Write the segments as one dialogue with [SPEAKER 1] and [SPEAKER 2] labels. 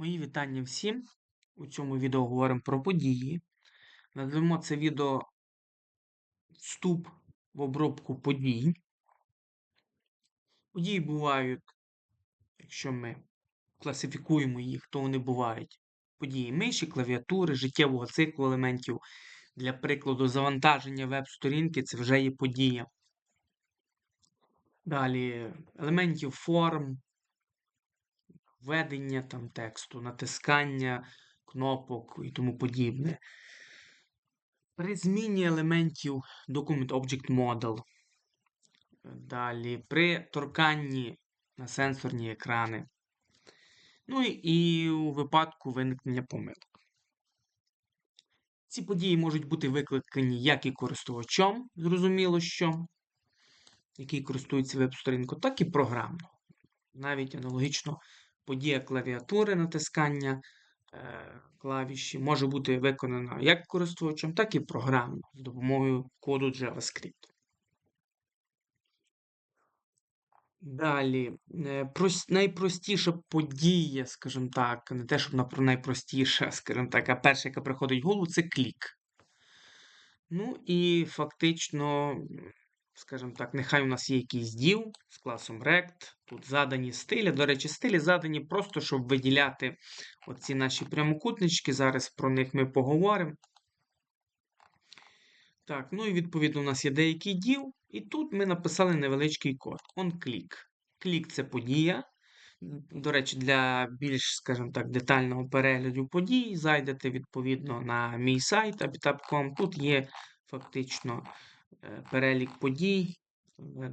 [SPEAKER 1] Мої вітання всім. У цьому відео говоримо про події. Надамо це відео вступ в обробку подій. Події бувають, якщо ми класифікуємо їх, то вони бувають події миші, клавіатури, життєвого циклу елементів. Для прикладу, завантаження веб-сторінки це вже є подія. Далі елементів форм, введення там тексту, натискання кнопок і тому подібне. При зміні елементів Document Object Model. Далі при торканні на сенсорні екрани. Ну і у випадку виникнення помилок. Ці події можуть бути викликані як і користувачом, зрозуміло, що, який користується веб-сторінкою, так і програмно. Навіть аналогічно подія клавіатури натискання е, клавіші може бути виконана як користувачем, так і програмно з допомогою коду JavaScript. Далі, е, найпростіша подія, скажімо так, не те, щоб на про найпростіша, скажімо так, а перша, яка приходить в голову, це клік. Ну і фактично, скажімо так, нехай у нас є якийсь діл з класом Rect. Тут задані стилі. До речі, стилі задані просто, щоб виділяти оці наші прямокутнички. Зараз про них ми поговоримо. Так, ну і відповідно у нас є деякий діл, і тут ми написали невеличкий код. OnClick. Клік це подія. До речі, для більш, скажімо так, детального перегляду подій зайдете відповідно на мій сайт abitab.com. Тут є фактично перелік подій. Е,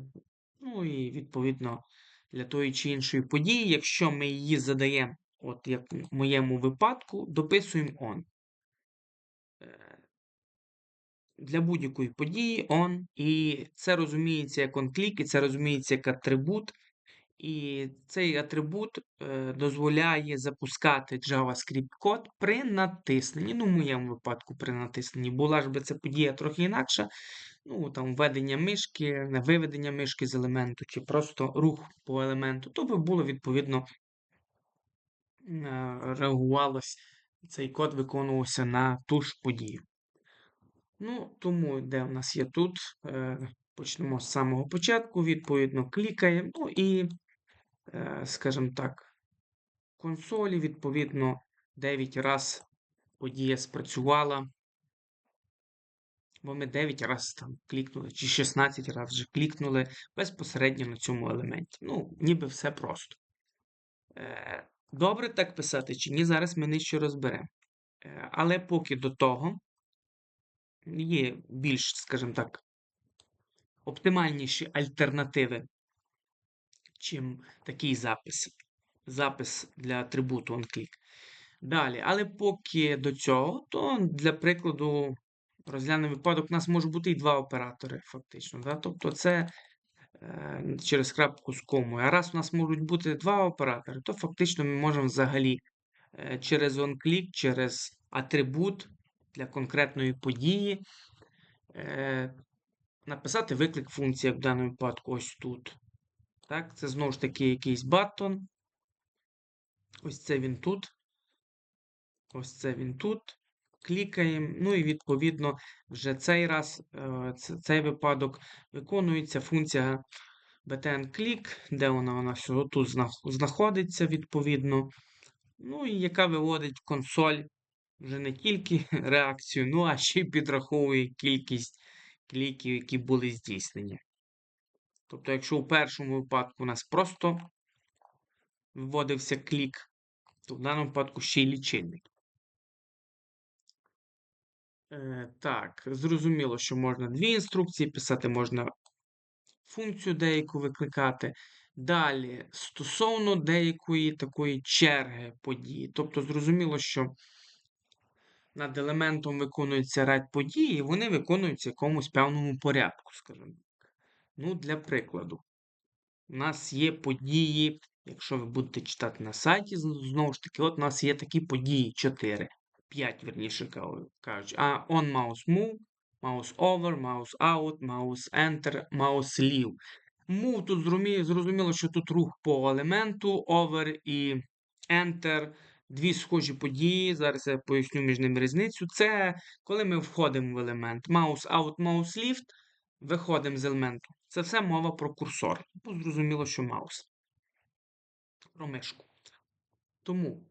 [SPEAKER 1] Ну і відповідно для тої чи іншої події, якщо ми її задаємо, от як в моєму випадку, дописуємо on. Е, Для будь-якої події on. І це розуміється як onClick, і це розуміється як атрибут. І цей атрибут е, дозволяє запускати JavaScript код при натисненні. Ну, в моєму випадку при натисненні. Була ж би ця подія трохи інакша. Ну, там введення мишки, виведення мишки з елементу, чи просто рух по елементу, то би було відповідно е, реагувалось, цей код виконувався на ту ж подію. Ну, тому, де в нас є тут, е, почнемо з самого початку, відповідно, клікаємо. Ну і, скажімо так, консолі, відповідно, 9 раз подія спрацювала. Бо ми 9 разів там клікнули, чи 16 разів вже клікнули безпосередньо на цьому елементі. Ну, ніби все просто. Е, Добре так писати чи ні, зараз ми нижче розберемо. Е, але поки до того є більш, скажімо так, оптимальніші альтернативи, чим такий запис. Запис для атрибуту onClick. Далі, але поки до цього, то для прикладу розглянемо випадок, у нас може бути і два оператори, фактично. Да? Тобто це е, через крапку з комою. А раз у нас можуть бути два оператори, то фактично ми можемо взагалі е, через onClick, через атрибут для конкретної події е, написати виклик функції, в даному випадку, ось тут. Так, Це знову ж таки якийсь баттон. Ось це він тут. Ось це він тут. Клікаємо. Ну і відповідно, вже цей раз, е, цей випадок виконується функція btn-click, де вона у нас тут знаходиться, відповідно. Ну і яка виводить в консоль вже не тільки реакцію, ну а ще й підраховує кількість кліків, які були здійснені. Тобто, якщо у першому випадку у нас просто вводився клік, то в даному випадку ще й лічильник. Е, Так, зрозуміло, що можна дві інструкції писати, можна функцію деяку викликати. Далі, стосовно деякої такої черги події. Тобто, зрозуміло, що над елементом виконується ряд подій, і вони виконуються в якомусь певному порядку, скажімо. Ну, для прикладу, у нас є події, якщо ви будете читати на сайті, знову ж таки, от у нас є такі події 4. 5, верніше кажучи. А on mouse move, mouse over, mouse out, mouse enter, mouse leave. Move тут зрозуміло, що тут рух по елементу, over і enter дві схожі події. Зараз я поясню між ними різницю. Це коли ми входимо в елемент mouse out, mouse lift, виходимо з елементу. Це все мова про курсор. Бо зрозуміло, що маус. Про мишку. Тому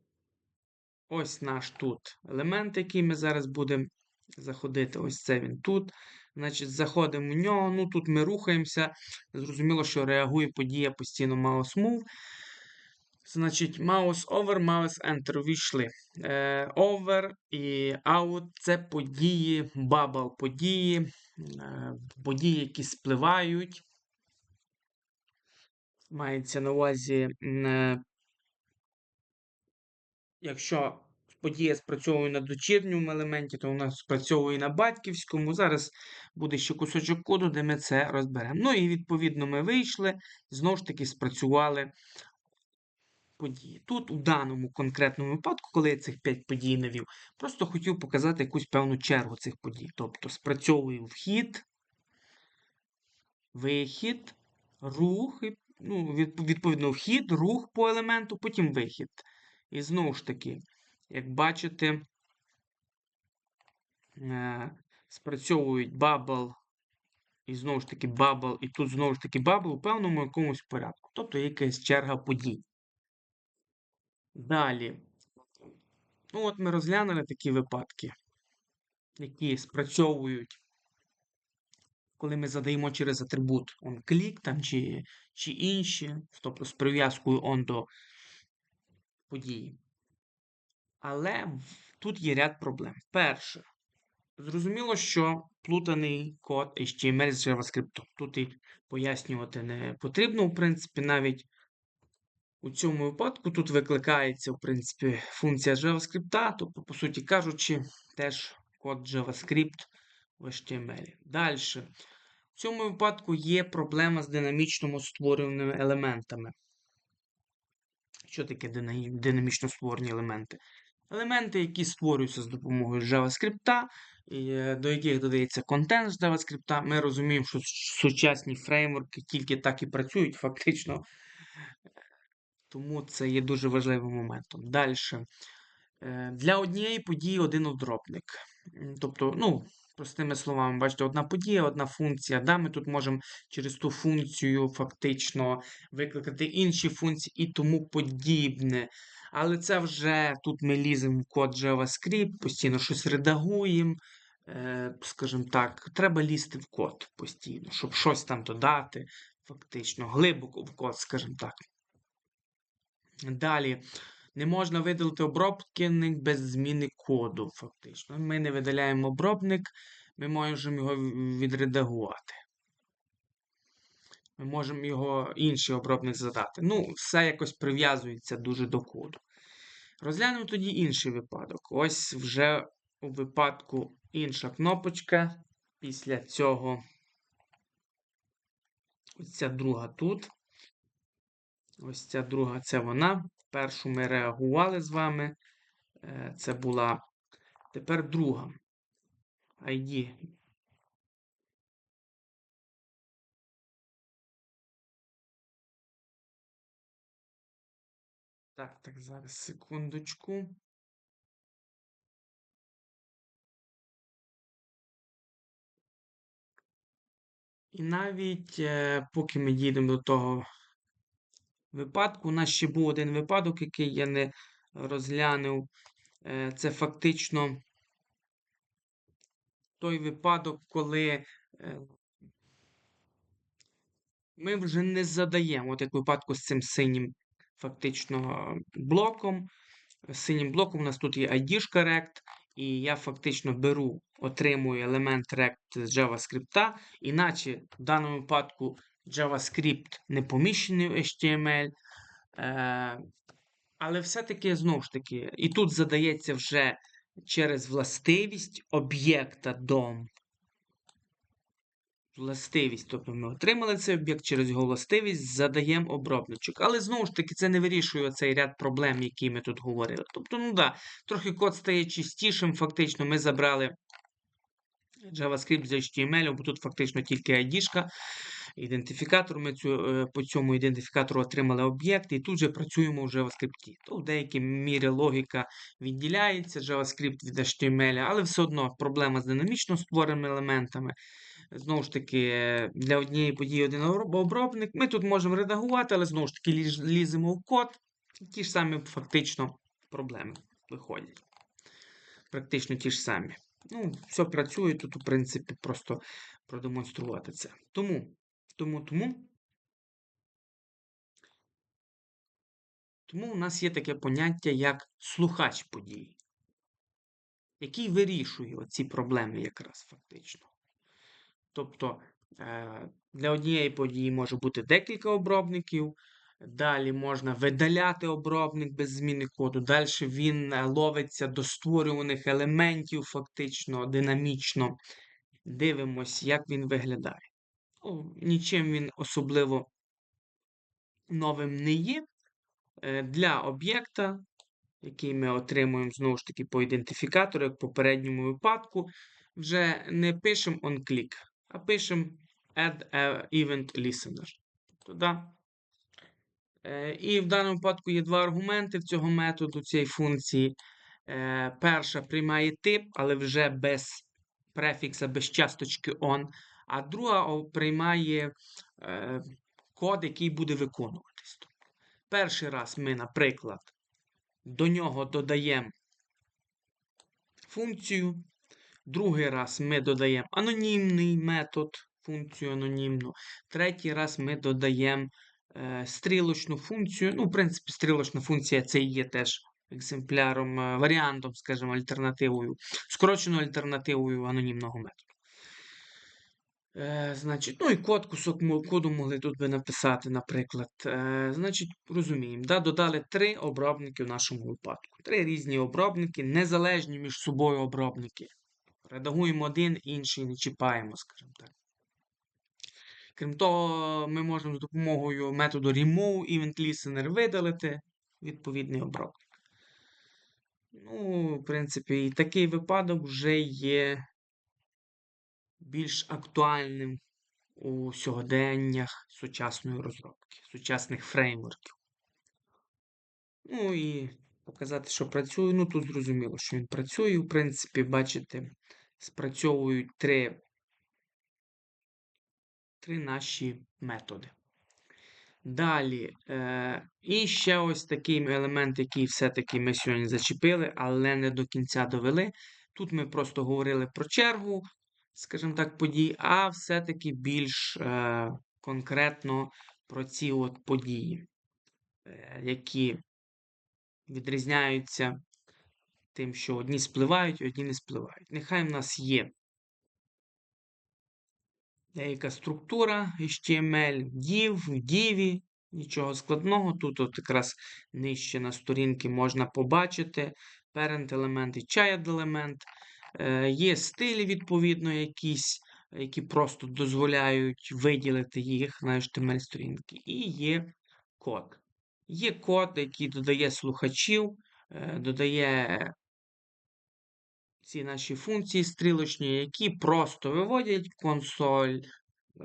[SPEAKER 1] ось наш тут елемент, який ми зараз будемо заходити. Ось це він тут. Значить, заходимо в нього. Ну тут ми рухаємося. Зрозуміло, що реагує подія постійно mouse move. Значить, mouse over, mouse enter війшли. Е, over і out це події, bubble події, е, події, які спливають. Мається на увазі, е, якщо подія спрацьовує на дочірньому елементі, то вона спрацьовує на батьківському. Зараз буде ще кусочок коду, де ми це розберемо. Ну і відповідно ми вийшли, знову ж таки спрацювали події. Тут, у даному конкретному випадку, коли я цих 5 подій навів, просто хотів показати якусь певну чергу цих подій. Тобто спрацьовую вхід, вихід, рух, ну, відповідно, вхід, рух по елементу, потім вихід. І знову ж таки, як бачите, е, спрацьовують бабл, і знову ж таки бабл, і тут знову ж таки бабл у певному якомусь порядку. Тобто якась черга подій. Далі. Ну, от ми розглянули такі випадки, які спрацьовують, коли ми задаємо через атрибут onClick там, чи, чи інші, тобто з прив'язкою on до події. Але тут є ряд проблем. Перше, зрозуміло, що плутаний код HTML з JavaScript. Тут і пояснювати не потрібно, в принципі, навіть у цьому випадку тут викликається, в принципі, функція JavaScript, тобто, по суті кажучи, теж код JavaScript в HTML. Далі. В цьому випадку є проблема з динамічно створеними елементами. Що таке динамічно створені елементи? Елементи, які створюються з допомогою JavaScript, е, до яких додається контент з JavaScript. Ми розуміємо, що сучасні фреймворки тільки так і працюють, фактично. Тому це є дуже важливим моментом. Далі. Е, для однієї події один одробник. Тобто, ну, простими словами, бачите, одна подія, одна функція. Да, Ми тут можемо через ту функцію фактично викликати інші функції і тому подібне. Але це вже тут ми ліземо в код JavaScript, постійно щось редагуємо. Е, скажімо так, треба лізти в код постійно, щоб щось там додати, фактично, глибоко в код, скажімо так. Далі. Не можна видалити обробник без зміни коду, фактично. Ми не видаляємо обробник, ми можемо його відредагувати. Ми можемо його інший обробник задати. Ну, все якось прив'язується дуже до коду. Розглянемо тоді інший випадок. Ось вже у випадку інша кнопочка. Після цього ось ця друга тут. Ось ця друга це вона. Першу ми реагували з вами. Е, це була тепер друга. ID. Так, так, зараз секундочку. І навіть е, поки ми дійдемо до того випадку. У нас ще був один випадок, який я не розглянув. Е, це фактично той випадок, коли е, ми вже не задаємо, от як випадку з цим синім фактично блоком. Синім блоком у нас тут є ID-шка rect, і я фактично беру, отримую елемент rect з JavaScript, іначе в даному випадку JavaScript не поміщений в HTML. Е, але все-таки, знову ж таки, і тут задається вже через властивість об'єкта DOM. Властивість, тобто ми отримали цей об'єкт через його властивість, задаємо обробничок. Але знову ж таки, це не вирішує цей ряд проблем, які ми тут говорили. Тобто, ну да, трохи код стає чистішим. Фактично, ми забрали JavaScript з HTML, бо тут фактично тільки ID-шка ідентифікатор. Ми цю, е, по цьому ідентифікатору отримали об'єкт, і тут же працюємо в JavaScript. То в деякій мірі логіка відділяється JavaScript від HTML, але все одно проблема з динамічно створеними елементами. Знову ж таки, е, для однієї події один обробник. Ми тут можемо редагувати, але знову ж таки ліземо в код. Ті ж самі фактично проблеми виходять. Практично ті ж самі. Ну, все працює тут, у принципі, просто продемонструвати це. Тому, тому, тому. Тому у нас є таке поняття, як слухач подій, який вирішує оці проблеми якраз фактично. Тобто е, для однієї події може бути декілька обробників. Далі можна видаляти обробник без зміни коду. Далі він е, ловиться до створюваних елементів, фактично, динамічно. Дивимось, як він виглядає. Ну, нічим він особливо новим не є. Е, Для об'єкта, який ми отримуємо знову ж таки по ідентифікатору, як в попередньому випадку, вже не пишемо onClick, а пишемо add event listener. Туди. Е, І в даному випадку є два аргументи в цього методу, цієї функції. Е, Перша приймає тип, але вже без префікса, без часточки on. А друга приймає е, код, який буде виконуватись. Тобто, Перший раз ми, наприклад, до нього додаємо функцію. Другий раз ми додаємо анонімний метод, функцію анонімну. Третій раз ми додаємо е, стрілочну функцію. Ну, в принципі, стрілочна функція це і є теж екземпляром, е, варіантом, скажімо, альтернативою, скороченою альтернативою анонімного методу. Е, значить, ну і код, кусок коду могли тут би написати, наприклад. Е, значить, розуміємо, да, додали три обробники в нашому випадку. Три різні обробники, незалежні між собою обробники. Редагуємо один, інший не чіпаємо, скажімо так. Крім того, ми можемо з допомогою методу remove event listener видалити відповідний обробник. Ну, в принципі, і такий випадок вже є більш актуальним у сьогоденнях сучасної розробки, сучасних фреймворків. Ну і показати, що працює. Ну, тут зрозуміло, що він працює. В принципі, бачите, спрацьовують три, три наші методи. Далі. Е, і ще ось такий елемент, який все-таки ми сьогодні зачепили, але не до кінця довели. Тут ми просто говорили про чергу, скажімо так, подій, а все-таки більш е, конкретно про ці от події, е, які відрізняються тим, що одні спливають, одні не спливають. Нехай в нас є деяка структура HTML, div, div, нічого складного. Тут от якраз нижче на сторінці можна побачити parent елемент і child елемент. Е, Є стилі, відповідно, якісь, які просто дозволяють виділити їх на HTML сторінки. І є код. Є код, який додає слухачів, е, додає ці наші функції стрілочні, які просто виводять консоль е,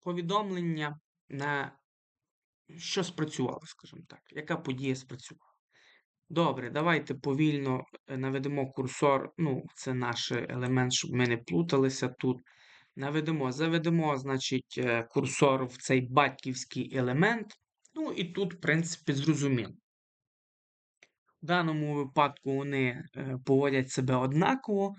[SPEAKER 1] повідомлення на що спрацювало, скажімо так, яка подія спрацювала. Добре, давайте повільно е, наведемо курсор. Ну, це наш елемент, щоб ми не плуталися тут. Наведемо, заведемо, значить, е, курсор в цей батьківський елемент. Ну, і тут, в принципі, зрозуміло. В даному випадку вони е, поводять себе однаково.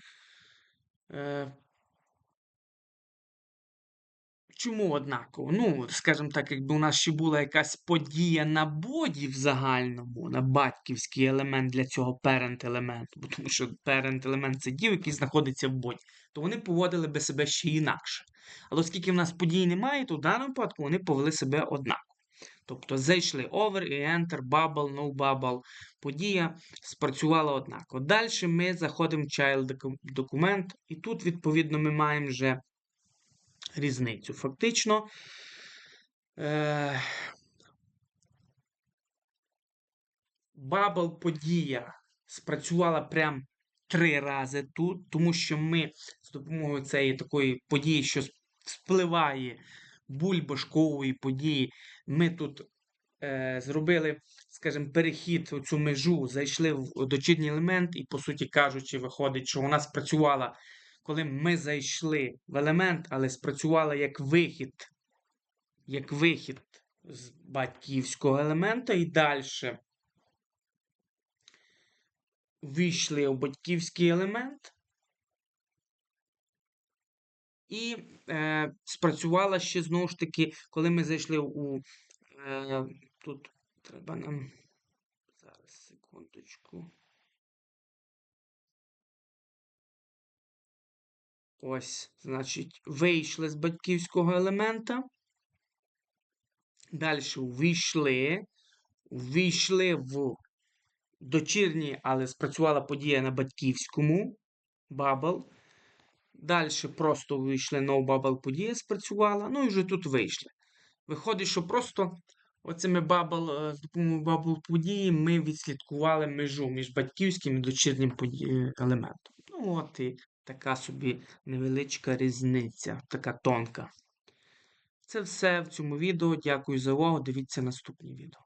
[SPEAKER 1] Чому однаково? Ну, скажімо так, якби у нас ще була якась подія на боді в загальному, на батьківський елемент для цього parent елементу, бо тому що parent елемент це дів, який знаходиться в боді, то вони поводили би себе ще інакше. Але оскільки в нас подій немає, то в даному випадку вони повели себе однаково. Тобто зайшли over і enter, bubble, no bubble. Подія спрацювала однаково. Далі ми заходимо в child документ, і тут, відповідно, ми маємо вже різницю. Фактично. Е... Bubble подія спрацювала прям три рази тут, тому що ми з допомогою цієї такої події, що сп- спливає бульбашкової події, ми тут е, зробили, скажімо, перехід у цю межу, зайшли в дочірній елемент, і, по суті кажучи, виходить, що вона спрацювала, коли ми зайшли в елемент, але спрацювала як вихід, як вихід з батьківського елемента, і далі війшли у батьківський елемент. І е, спрацювала ще знову ж таки, коли ми зайшли у. Е, тут треба нам. Зараз, секундочку. Ось, значить, вийшли з батьківського елемента. Далі увійшли. Ввійшли в дочірній, але спрацювала подія на батьківському бабл. Далі просто вийшли no bubble подія спрацювала. Ну і вже тут вийшли. Виходить, що просто оцими бабл, е, з допомогою бабл події ми відслідкували межу між батьківським і дочірнім елементом. Ну, от і така собі невеличка різниця, така тонка. Це все в цьому відео. Дякую за увагу. Дивіться наступні відео.